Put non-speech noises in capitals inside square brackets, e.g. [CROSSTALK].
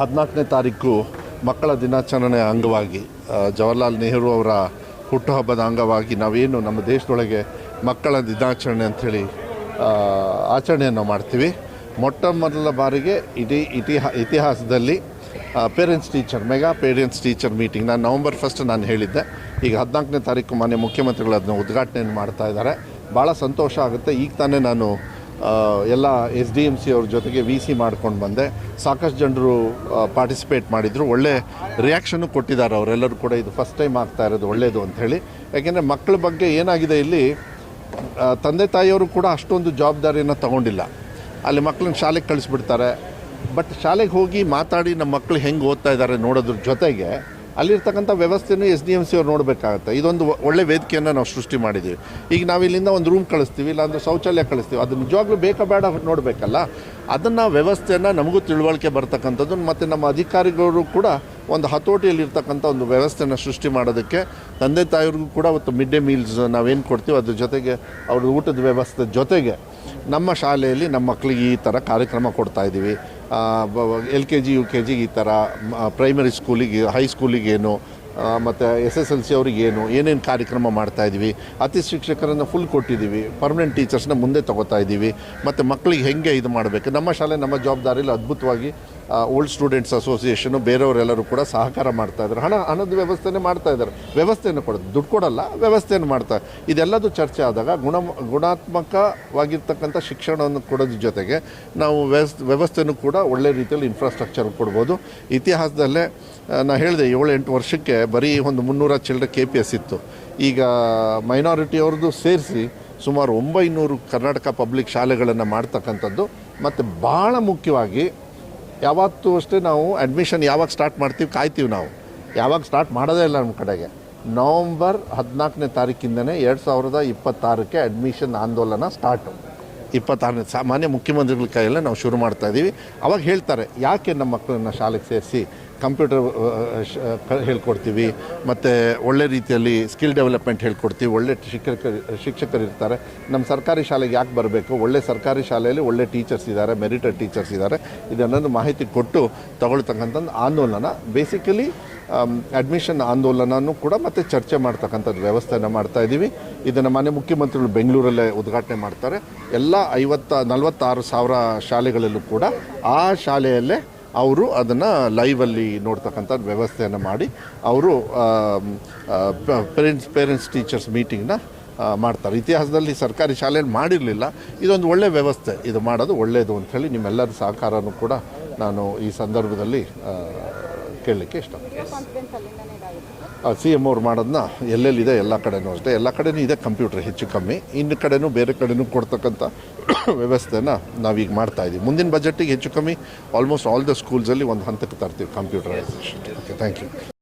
ಹದಿನಾಲ್ಕನೇ ತಾರೀಕು ಮಕ್ಕಳ ದಿನಾಚರಣೆ ಅಂಗವಾಗಿ ಜವಹರ್ಲಾಲ್ ನೆಹರು ಅವರ ಹುಟ್ಟುಹಬ್ಬದ ಅಂಗವಾಗಿ ನಾವೇನು ನಮ್ಮ ದೇಶದೊಳಗೆ ಮಕ್ಕಳ ದಿನಾಚರಣೆ ಅಂಥೇಳಿ ಆಚರಣೆಯನ್ನು ಮಾಡ್ತೀವಿ. ಮೊಟ್ಟ ಮೊದಲ ಬಾರಿಗೆ ಇಡೀ ಇತಿಹಾ, ಇತಿಹಾಸದಲ್ಲಿ parents teacher mega parents teacher meeting ನಾನು ನವಂಬರ್ ಫಸ್ಟ್ ನಾನು ಹೇಳಿದ್ದೆ. ಈಗ ಹದಿನಾಲ್ಕನೇ ತಾರೀಕು ಮಾನ್ಯ ಮುಖ್ಯಮಂತ್ರಿಗಳು ಅದನ್ನ ಉದ್ಘಾಟನೆಯನ್ನು ಮಾಡ್ತಾ ಇದ್ದಾರೆ. ಭಾಳ ಸಂತೋಷ ಆಗುತ್ತೆ. ಈಗ ತಾನೇ ನಾನು ಎಲ್ಲ ಎಸ್ ಡಿ ಎಂ ಸಿ ಅವ್ರ ಜೊತೆಗೆ ವಿ ಸಿ ಮಾಡ್ಕೊಂಡು ಬಂದೆ. ಸಾಕಷ್ಟು ಜನರು ಪಾರ್ಟಿಸಿಪೇಟ್ ಮಾಡಿದರು. ಒಳ್ಳೆ ರಿಯಾಕ್ಷನ್ನು ಕೊಟ್ಟಿದ್ದಾರೆ ಅವರೆಲ್ಲರೂ ಕೂಡ. ಇದು ಫಸ್ಟ್ ಟೈಮ್ ಆಗ್ತಾ ಇರೋದು ಒಳ್ಳೆಯದು ಅಂಥೇಳಿ ಯಾಕೆಂದರೆ ಮಕ್ಕಳ ಬಗ್ಗೆ ಏನಾಗಿದೆ ಇಲ್ಲಿ ತಂದೆ ತಾಯಿಯವರು ಕೂಡ ಅಷ್ಟೊಂದು ಜವಾಬ್ದಾರಿಯನ್ನು ತಗೊಂಡಿಲ್ಲ. ಅಲ್ಲಿ ಮಕ್ಕಳನ್ನ ಶಾಲೆಗೆ ಕಳಿಸ್ಬಿಡ್ತಾರೆ. ಬಟ್ ಶಾಲೆಗೆ ಹೋಗಿ ಮಾತಾಡಿ ನಮ್ಮ ಮಕ್ಕಳು ಹೆಂಗೆ ಓದ್ತಾ ಇದ್ದಾರೆ ನೋಡೋದ್ರ ಜೊತೆಗೆ ಅಲ್ಲಿರ್ತಕ್ಕಂಥ ವ್ಯವಸ್ಥೆನೂ ಎಸ್ ಡಿ ಎಂ ಸಿ ಅವ್ರು ನೋಡಬೇಕಾಗತ್ತೆ. ಇದೊಂದು ಒಳ್ಳೆ ವೇದಿಕೆಯನ್ನು ನಾವು ಸೃಷ್ಟಿ ಮಾಡಿದ್ದೀವಿ. ಈಗ ನಾವು ಇಲ್ಲಿಂದ ಒಂದು ರೂಮ್ ಕಳಿಸ್ತೀವಿ, ಇಲ್ಲಾಂದ್ರೆ ಶೌಚಾಲಯ ಕಳಿಸ್ತೀವಿ. ಅದು ನಿಜವಾಗ್ಲೂ ಬೇಕಾ ಬೇಡ ನೋಡಬೇಕಲ್ಲ. ಅದನ್ನು ವ್ಯವಸ್ಥೆಯನ್ನು ನಮಗೂ ತಿಳುವಳಿಕೆ ಬರ್ತಕ್ಕಂಥದ್ದು, ಮತ್ತು ನಮ್ಮ ಅಧಿಕಾರಿಗಳು ಕೂಡ ಒಂದು ಹತೋಟಿಯಲ್ಲಿರ್ತಕ್ಕಂಥ ಒಂದು ವ್ಯವಸ್ಥೆನ ಸೃಷ್ಟಿ ಮಾಡೋದಕ್ಕೆ ತಂದೆ ತಾಯಿಯವ್ರಿಗೂ ಕೂಡ ಅವತ್ತು ಮಿಡ್ ಡೇ ಮೀಲ್ಸ್ ನಾವೇನು ಕೊಡ್ತೀವಿ ಅದ್ರ ಜೊತೆಗೆ ಅವ್ರ ಊಟದ ವ್ಯವಸ್ಥೆ ಜೊತೆಗೆ ನಮ್ಮ ಶಾಲೆಯಲ್ಲಿ ನಮ್ಮ ಮಕ್ಕಳಿಗೆ ಈ ಥರ ಕಾರ್ಯಕ್ರಮ ಕೊಡ್ತಾ ಇದ್ದೀವಿ. L K G, U K ಜಿಗೆ ಈ ಥರ ಪ್ರೈಮರಿ ಸ್ಕೂಲಿಗೆ ಹೈ ಸ್ಕೂಲಿಗೆ ಏನು ಮತ್ತು ಎಸ್ ಎಸ್ ಎಲ್ ಸಿ ಅವ್ರಿಗೇನು ಏನೇನು ಕಾರ್ಯಕ್ರಮ ಮಾಡ್ತಾ ಇದ್ದೀವಿ, ಅತಿ ಶಿಕ್ಷಕರನ್ನು ಫುಲ್ ಕೊಟ್ಟಿದ್ದೀವಿ ಪರ್ಮನೆಂಟ್ ಟೀಚರ್ಸ್ನ ಮುಂದೆ ತಗೋತಾ ಇದ್ದೀವಿ, ಮತ್ತು ಮಕ್ಕಳಿಗೆ ಹೆಂಗೆ ಇದು ಮಾಡಬೇಕು, ನಮ್ಮ ಶಾಲೆ ನಮ್ಮ ಜವಾಬ್ದಾರಿಯಲ್ಲಿ ಅದ್ಭುತವಾಗಿ ಓಲ್ಡ್ ಸ್ಟೂಡೆಂಟ್ಸ್ ಅಸೋಸಿಯೇಷನು ಬೇರೆಯವರೆಲ್ಲರೂ ಕೂಡ ಸಹಕಾರ ಮಾಡ್ತಾ ಇದ್ದಾರೆ. ಹಣ, ಹಣದ ವ್ಯವಸ್ಥೆನೇ ಮಾಡ್ತಾ ಇದ್ದಾರೆ. ವ್ಯವಸ್ಥೆಯನ್ನು ಕೊಡೋದು. ದುಡ್ಡು ಕೊಡಲ್ಲ, ವ್ಯವಸ್ಥೆಯನ್ನು ಮಾಡ್ತಾ ಇದೆಲ್ಲದೂ ಚರ್ಚೆ ಆದಾಗ ಗುಣ, ಗುಣಾತ್ಮಕವಾಗಿರ್ತಕ್ಕಂಥ ಶಿಕ್ಷಣವನ್ನು ಕೊಡೋದ್ರ ಜೊತೆಗೆ ನಾವು ವ್ಯವಸ್ ವ್ಯವಸ್ಥೆನೂ ಕೂಡ ಒಳ್ಳೆ ರೀತಿಯಲ್ಲಿ ಇನ್ಫ್ರಾಸ್ಟ್ರಕ್ಚರ್ ಕೊಡ್ಬೋದು. ಇತಿಹಾಸದಲ್ಲೇ ನಾನು ಹೇಳಿದೆ ಏಳು ಎಂಟು ವರ್ಷಕ್ಕೆ ಬರೀ ಒಂದು ಮುನ್ನೂರ ಚಿಲ್ಲರೆ ಕೆ ಪಿ ಎಸ್ ಇತ್ತು. ಈಗ ಮೈನಾರಿಟಿಯವ್ರದ್ದು ಸೇರಿಸಿ ಸುಮಾರು ಒಂಬೈನೂರು ಕರ್ನಾಟಕ ಪಬ್ಲಿಕ್ ಶಾಲೆಗಳನ್ನು ಮಾಡ್ತಕ್ಕಂಥದ್ದು. ಮತ್ತು ಭಾಳ ಮುಖ್ಯವಾಗಿ ಯಾವತ್ತೂ ಅಷ್ಟೇ ನಾವು ಅಡ್ಮಿಷನ್ ಯಾವಾಗ ಸ್ಟಾರ್ಟ್ ಮಾಡ್ತೀವಿ ಕಾಯ್ತೀವಿ ನಾವು. ಯಾವಾಗ ಸ್ಟಾರ್ಟ್ ಮಾಡೋದೇ ಇಲ್ಲ ನಮ್ಮ ಕಡೆಗೆ. ನವಂಬರ್ ಹದಿನಾಲ್ಕನೇ ತಾರೀಕಿಂದನೇ ಎರಡು ಸಾವಿರದ ಇಪ್ಪತ್ತಾರಕ್ಕೆ ಅಡ್ಮಿಷನ್ ಆಂದೋಲನ ಸ್ಟಾರ್ಟು ಇಪ್ಪತ್ತಾರನೇ ಸಾಮಾನ್ಯ ಮುಖ್ಯಮಂತ್ರಿಗಳ ಕೈಯಲ್ಲೇ ನಾವು ಶುರು ಮಾಡ್ತಾ ಇದ್ದೀವಿ ಅವಾಗ ಹೇಳ್ತಾರೆ, ಯಾಕೆ ನಮ್ಮ ಮಕ್ಕಳನ್ನ ಶಾಲೆಗೆ ಸೇರಿಸಿ ಕಂಪ್ಯೂಟರ್ ಹೇಳ್ಕೊಡ್ತೀವಿ, ಮತ್ತು ಒಳ್ಳೆ ರೀತಿಯಲ್ಲಿ ಸ್ಕಿಲ್ ಡೆವಲಪ್ಮೆಂಟ್ ಹೇಳ್ಕೊಡ್ತೀವಿ, ಒಳ್ಳೆ ಶಿಕ್ಷಕರು ಇರ್ತಾರೆ. ನಮ್ಮ ಸರ್ಕಾರಿ ಶಾಲೆಗೆ ಯಾಕೆ ಬರಬೇಕು? ಒಳ್ಳೆ ಸರ್ಕಾರಿ ಶಾಲೆಯಲ್ಲಿ ಒಳ್ಳೆ ಟೀಚರ್ಸ್ ಇದ್ದಾರೆ, ಮೆರಿಟೆಡ್ ಟೀಚರ್ಸ್ ಇದ್ದಾರೆ. ಇದನ್ನೊಂದು ಮಾಹಿತಿ ಕೊಟ್ಟು ತಗೊಳ್ತಕ್ಕಂಥ ಆಂದೋಲನ. ಬೇಸಿಕಲಿ ಅಡ್ಮಿಷನ್ ಆಂದೋಲನನೂ ಕೂಡ ಮತ್ತೆ ಚರ್ಚೆ ಮಾಡ್ತಕ್ಕಂಥದ್ದು ವ್ಯವಸ್ಥೆಯನ್ನು ಮಾಡ್ತಾ ಇದ್ದೀವಿ. ಇದನ್ನು ಮಾನ್ಯ ಮುಖ್ಯಮಂತ್ರಿಗಳು ಬೆಂಗಳೂರಲ್ಲೇ ಉದ್ಘಾಟನೆ ಮಾಡ್ತಾರೆ. ಎಲ್ಲ ಐವತ್ತ, ನಲವತ್ತಾರು ಸಾವಿರ ಶಾಲೆಗಳಲ್ಲೂ ಕೂಡ ಆ ಶಾಲೆಯಲ್ಲೇ ಅವರು ಅದನ್ನು ಲೈವಲ್ಲಿ ನೋಡ್ತಕ್ಕಂಥ ವ್ಯವಸ್ಥೆಯನ್ನು ಮಾಡಿ ಅವರು ಪೇರೆಂಟ್ಸ್ ಪೇರೆಂಟ್ಸ್ ಟೀಚರ್ಸ್ ಮೀಟಿಂಗ್ನ ಮಾಡ್ತಾರೆ. ಇತಿಹಾಸದಲ್ಲಿ ಸರ್ಕಾರಿ ಶಾಲೆಯಲ್ಲಿ ಮಾಡಿರಲಿಲ್ಲ. ಇದೊಂದು ಒಳ್ಳೆಯ ವ್ಯವಸ್ಥೆ. ಇದು ಮಾಡೋದು ಒಳ್ಳೆಯದು ಅಂಥೇಳಿ ನಿಮ್ಮೆಲ್ಲರ ಸಹಕಾರನೂ ಕೂಡ ನಾನು ಈ ಸಂದರ್ಭದಲ್ಲಿ ಕೇಳಲಿಕ್ಕೆ ಇಷ್ಟ. ಸಿ ಎಂ ಅವ್ರು ಮಾಡೋದನ್ನ ಎಲ್ಲೆಲ್ಲಿದೆ ಎಲ್ಲ ಕಡೆನೂ ಅಷ್ಟೇ. ಎಲ್ಲ ಕಡೆನೂ ಇದೆ ಕಂಪ್ಯೂಟರ್ ಹೆಚ್ಚು ಕಮ್ಮಿ. ಇನ್ನು ಕಡೆನೂ ಬೇರೆ ಕಡೆನೂ ಕೊಡ್ತಕ್ಕಂಥ [COUGHS] ವ್ಯವಸ್ಥೆನ ನಾವೀಗ ಮಾಡ್ತಾ ಇದ್ದೀವಿ ಮುಂದಿನ ಬಜೆಟಿಗೆ ಹೆಚ್ಚು ಕಮ್ಮಿ. ಆಲ್ಮೋಸ್ಟ್ ಆಲ್ ದ ಸ್ಕೂಲ್ಸಲ್ಲಿ ಒಂದು ಹಂತಕ್ಕೆ ತರ್ತೀವಿ ಕಂಪ್ಯೂಟರೈಸೇಷನ್. Okay thank you